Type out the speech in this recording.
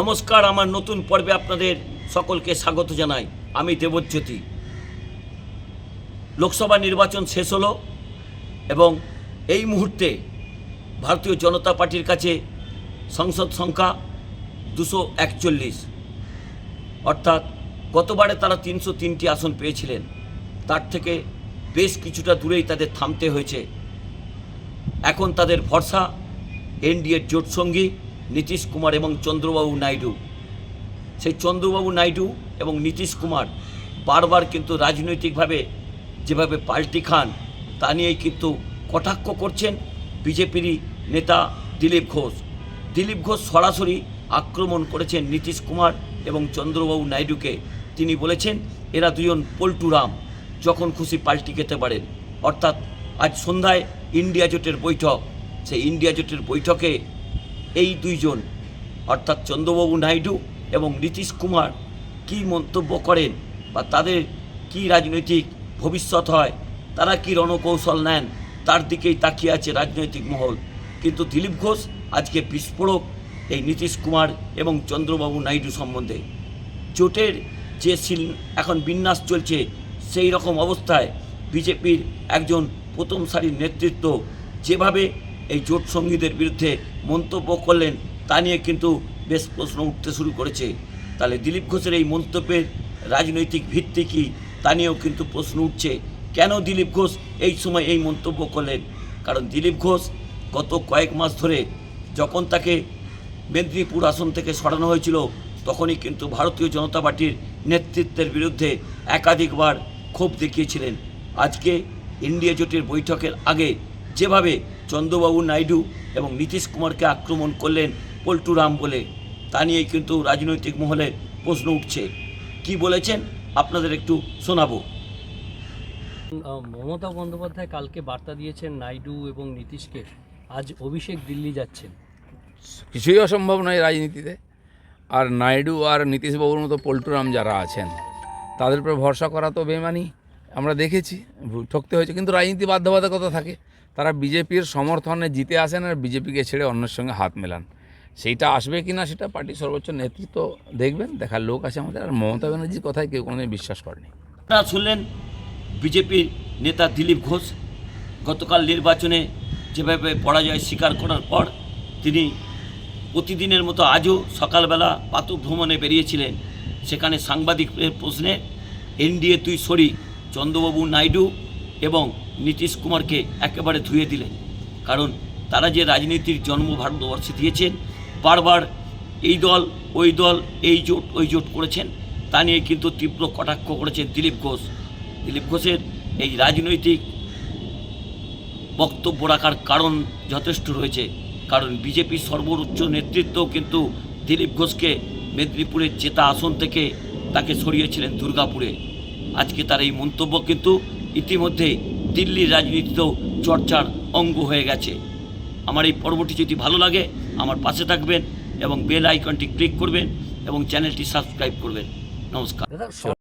নমস্কার, আমার নতুন পর্বে আপনাদের সকলকে স্বাগত জানাই। আমি দেবজ্যোতি। লোকসভা নির্বাচন শেষ হলো এবং এই মুহূর্তে ভারতীয় জনতা পার্টির কাছে সংসদ সংখ্যা দুশো একচল্লিশ। অর্থাৎ গতবারে তারা তিনশো তিনটি আসন পেয়েছিলেন। তার থেকে বেশ কিছুটা দূরেই তাদের থামতে হয়েছে। এখন তাদের ভরসা, এনডিএর জোটসঙ্গী নীতিশ কুমার এবং চন্দ্রবাবু নাইডু। সেই চন্দ্রবাবু নাইডু এবং নীতিশ কুমার বারবার কিন্তু রাজনৈতিকভাবে যেভাবে পাল্টি খান, তা নিয়েই কিন্তু কটাক্ষ করছেন বিজেপিরই নেতা দিলীপ ঘোষ। দিলীপ ঘোষ সরাসরি আক্রমণ করেছেন নীতিশ কুমার এবং চন্দ্রবাবু নাইডুকে। তিনি বলেছেন, এরা দুজন পল্টুরাম যখন খুশি পাল্টি খেতে পারেন। অর্থাৎ আজ সন্ধ্যায় ইন্ডিয়া জোটের বৈঠক। সেই ইন্ডিয়া জোটের বৈঠকে এই দুইজন, অর্থাৎ চন্দ্রবাবু নাইডু এবং নীতিশ কুমার, কি মন্তব্য করেন বা তাদের কি রাজনৈতিক ভবিষ্যৎ হয়, তারা কি রণকৌশল নেন, তার দিকেই তাকিয়ে আছে রাজনৈতিক মহল। কিন্তু দিলীপ ঘোষ আজকে বিস্ফোরক এই নীতিশ কুমার এবং চন্দ্রবাবু নাইডু সম্বন্ধে। জোটের যে শিল এখন বিন্যাস চলছে, সেই রকম অবস্থায় বিজেপির একজন প্রথম সারির নেতৃত্ব যেভাবে এই জোট সঙ্গীদের বিরুদ্ধে মন্তব্য করলেন, তা নিয়ে কিন্তু বেশ প্রশ্ন উঠতে শুরু করেছে। তাহলে দিলীপ ঘোষের এই মন্তব্যের রাজনৈতিক ভিত্তি কী, তা নিয়েও কিন্তু প্রশ্ন উঠছে। কেন দিলীপ ঘোষ এই সময় এই মন্তব্য করলেন? কারণ দিলীপ ঘোষ গত কয়েক মাস ধরে যখন তাকে মেদিনীপুর আসন থেকে সরানো হয়েছিল, তখনই কিন্তু ভারতীয় জনতা পার্টির নেতৃত্বের বিরুদ্ধে একাধিকবার ক্ষোভ দেখিয়েছিলেন। আজকে ইন্ডিয়া জোটের বৈঠকের আগে যেভাবে চন্দ্রবাবু নাইডু এবং নীতিশ কুমারকে আক্রমণ করলেন পল্টুরাম বলে তা নিয়ে কিন্তু রাজনৈতিক মহলে প্রশ্ন উঠছে। কি বলেছেন? আপনাদের একটু শোনাবো। মমতা বন্দ্যোপাধ্যায় কালকে বার্তা দিয়েছেন নাইডু এবং নীতিশকে আজ অভিষেক দিল্লি যাচ্ছেন। কিছুই অসম্ভব নয় রাজনীতিতে। আর নাইডু আর নীতিশবাবুর মতো পল্টুরাম যারা আছেন তাদের উপরে ভরসা করা তো বেমানি। আমরা দেখেছি ঠকতে হয়েছে কিন্তু রাজনীতি বাধ্যবাধকতা থাকে। তারা বিজেপির সমর্থনে জিতে আসেন আর বিজেপিকে ছেড়ে অন্যের সঙ্গে হাত মেলান। সেইটা আসবে কি না সেটা পার্টির সর্বোচ্চ নেতৃত্ব দেখবেন, দেখার লোক আছে আমাদের। আর মমতা ব্যানার্জির কথায় কেউ কোনোদিন বিশ্বাস করেনি। আপনারা শুনলেন বিজেপির নেতা দিলীপ ঘোষ। গতকাল নির্বাচনে যেভাবে পরাজয় স্বীকার করার পর তিনি প্রতিদিনের মতো আজও সকালবেলা পাতক ভ্রমণে বেরিয়েছিলেন। সেখানে সাংবাদিকদের প্রশ্নে, এনডিএ তুই সরি, চন্দ্রবাবু নাইডু এবং নীতিশ কুমারকে একেবারে ধুয়ে দিলেন। কারণ তারা যে রাজনীতির জন্ম ভারতবর্ষে দিয়েছেন, বারবার এই দল, ওই দল, এই জোট, ওই জোট করেছেন, তা নিয়ে কিন্তু তীব্র কটাক্ষ করেছেন দিলীপ ঘোষ। দিলীপ ঘোষের এই রাজনৈতিক বক্তব্য রাখার কারণ যথেষ্ট রয়েছে। কারণ বিজেপির সর্বোচ্চ নেতৃত্ব কিন্তু দিলীপ ঘোষকে মেদিনীপুরের জেতা আসন থেকে তাকে সরিয়েছিলেন দুর্গাপুরে। আজকে তার এই মন্তব্য কিন্তু ইতিমধ্যে দিল্লির রাজনীতিতেও চর্চার অঙ্গ হয়ে গেছে। আমার এই পর্বটি যদি ভালো লাগে, আমার পাশে থাকবেন এবং বেল আইকনটি ক্লিক করবেন এবং চ্যানেলটি সাবস্ক্রাইব করবেন। নমস্কার।